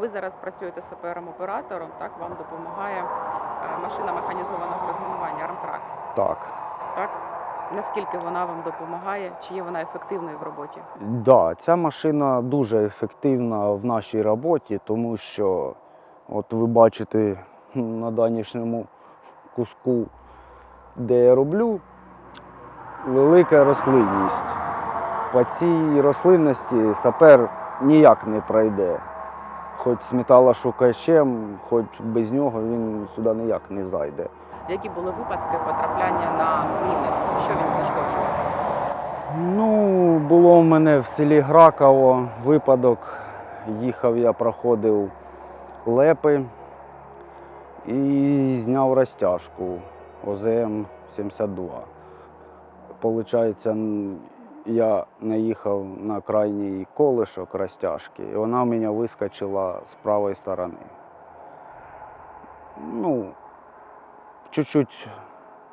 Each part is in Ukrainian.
Ви зараз працюєте сапером-оператором, так вам допомагає е, машина механізованого розмінування армтрак. Так. Так наскільки вона вам допомагає? Чи є вона ефективною в роботі? Да, ця машина дуже ефективна в нашій роботі, тому що, от ви бачите на данішньому куску, де я роблю, велика рослинність. По цій рослинності сапер ніяк не пройде. Хоч з металошукачем, хоч без нього він сюди ніяк не зайде. Які були випадки потрапляння на міни? Що він знешкоджував? Ну, було в мене в селі Граково випадок. Їхав я, проходив лепи і зняв розтяжку ОЗМ-72. Получається, я наїхав на крайній колишок розтяжки, і вона в мене вискочила з правої сторони. Ну, чуть-чуть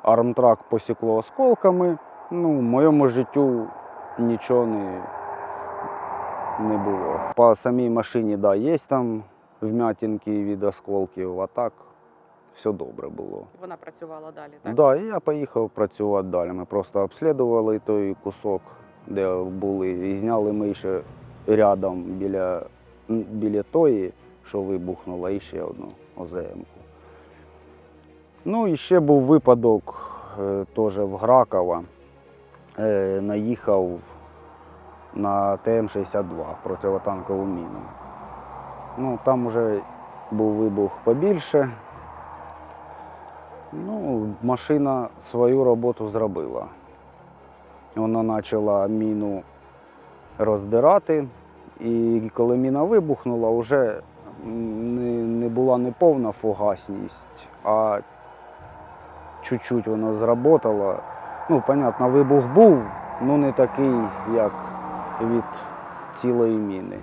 армтрак посікло осколками. Ну, в моєму життю нічого не, не було. По самій машині, да, є там вмятинки від осколків, а так все добре було. Вона працювала далі, Так, так? да, і я поїхав працювати далі. Ми просто обслідували той кусок, де були, і зняли ми ще рядом біля, біля тої, що вибухнула, і ще одну ОЗМ-ку. Ну і ще був випадок е, теж в Гракова. Е, наїхав на ТМ-62 противотанкову міну. Ну, там вже був вибух побільше. Ну, машина свою роботу зробила. Вона почала міну роздирати, і коли міна вибухнула, вже не, не була не повна фугасність, а чуть-чуть вона зработала. Ну, понятно, вибух був, ну не такий, як від цілої міни.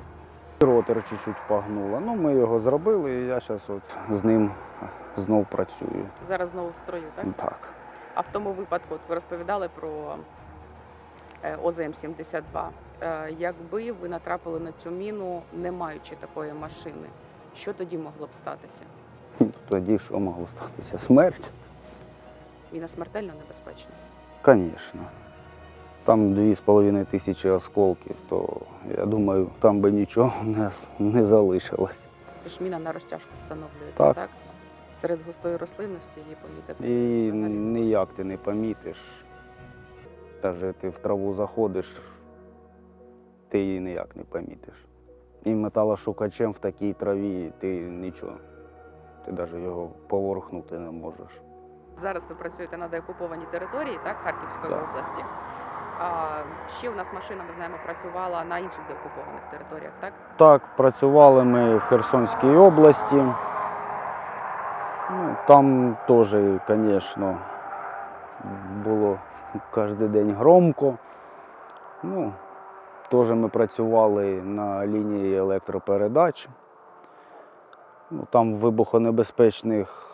Ротор чуть-чуть погнуло. Ну, ми його зробили, і я зараз от з ним знов працюю. Зараз знову в строю, так? Так. А в тому випадку, от ви розповідали про ОЗМ-72. Е, Якби ви натрапили на цю міну, не маючи такої машини, що тоді могло б статися? Тоді що могло статися? Смерть? Міна смертельно небезпечна. Звісно. Там дві з половиною тисячі осколків, то я думаю, там би нічого не, не залишилось. Тож міна на розтяжку встановлюється, Так. так? Серед густої рослинності її помітити. І взагалі ніяк ти не помітиш. Навіть ти в траву заходиш, ти її ніяк не помітиш. І металошукачем в такій траві ти нічого. Ти навіть його поворухнути не можеш. Зараз ви працюєте на деокупованій території, так, Харківської Так. області. А, ще у нас машина, ми знаємо, працювала на інших деокупованих територіях, так? Так, працювали ми в Херсонській області. Ну, там теж, звісно, було кожен день громко. Ну, теж ми працювали на лінії електропередач. Ну, там вибухонебезпечних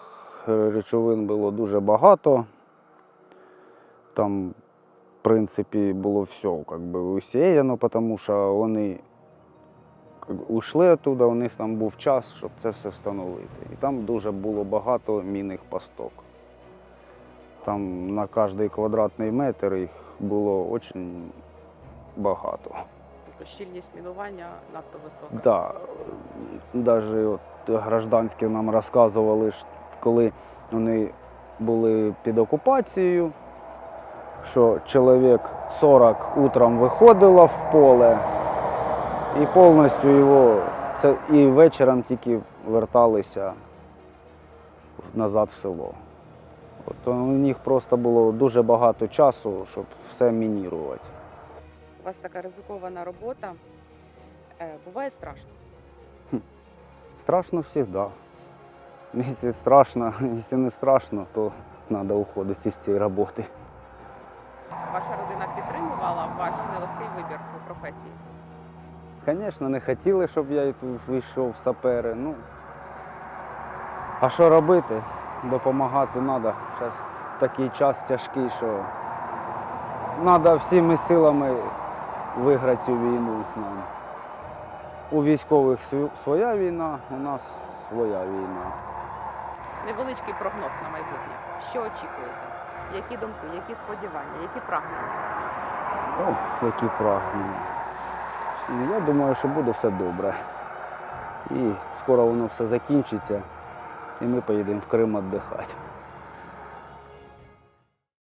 речовин було дуже багато. Там, в принципі, було все как би, усіяно, тому що вони ушли оттуда, у них там був час, щоб це все встановити. І там дуже було багато мінних пасток. Там на кожний квадратний метр їх було дуже багато. Щільність мінування надто висока. Да, навіть гражданські нам розказували, що коли вони були під окупацією, що чоловік 40 утром виходило в поле і повністю його це і вечором тільки верталися назад в село. От у них просто було дуже багато часу, щоб все мінірувати. У вас така ризикована робота. Е, Буває страшно. Страшно всегда. Если страшно, если не страшно, то надо уходить из цієї роботи. Ваша родина підтримувала ваш нелегкий вибір у професії. Звісно, не хотіли, щоб я вийшов в сапери. Ну, а що робити? Допомагати треба. Зараз такий час тяжкий, що треба всіми силами виграти цю війну з нами. У військових своя війна, у нас своя війна. Невеличкий прогноз на майбутнє. Що очікуєте? Які думки, які сподівання, які прагнення? О, які прагнення. Ну, Я думаю, що буде все добре. І скоро воно все закінчиться, і ми поїдемо в Крим віддихати.